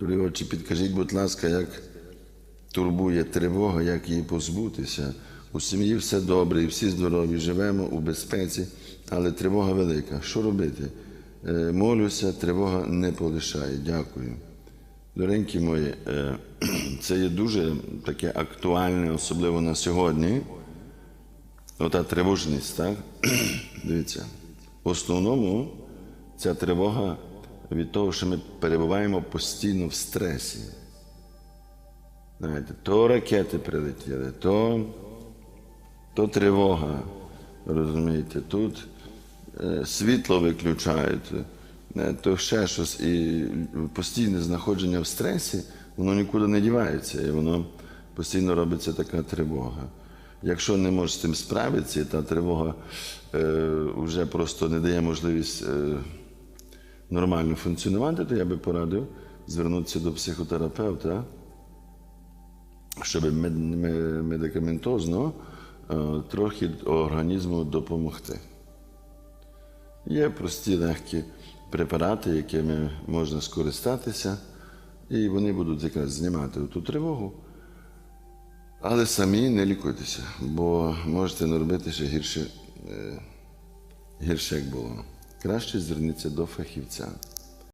Дорогі отче, підкажіть, будь ласка, як турбує тривога, як її позбутися. У сім'ї все добре, і всі здорові, живемо у безпеці, але тривога велика. Що робити? Е, Молюся, тривога не полишає. Дякую. Доренькі мої, е, це є дуже таке актуальне, особливо на сьогодні. Ота тривожність, так? Дивіться. В основному ця тривога від того, що ми перебуваємо постійно в стресі. Знаєте, то ракети прилетіли, то, то тривога. Розумієте, тут е, світло виключають, е, то ще щось. І постійне знаходження в стресі, воно нікуди не дівається, і воно постійно робиться така тривога. Якщо не можеш з цим справитися, та тривога е, вже просто не дає можливість е, нормально функціонувати, то я би порадив звернутися до психотерапевта щоб медикаментозно е, трохи організму допомогти. Є прості легкі препарати, якими можна скористатися, і вони будуть якраз знімати ту тривогу. Але самі не лікуйтеся, бо можете наробити ще гірше, е, гірше як було. Краще зверніться до фахівця.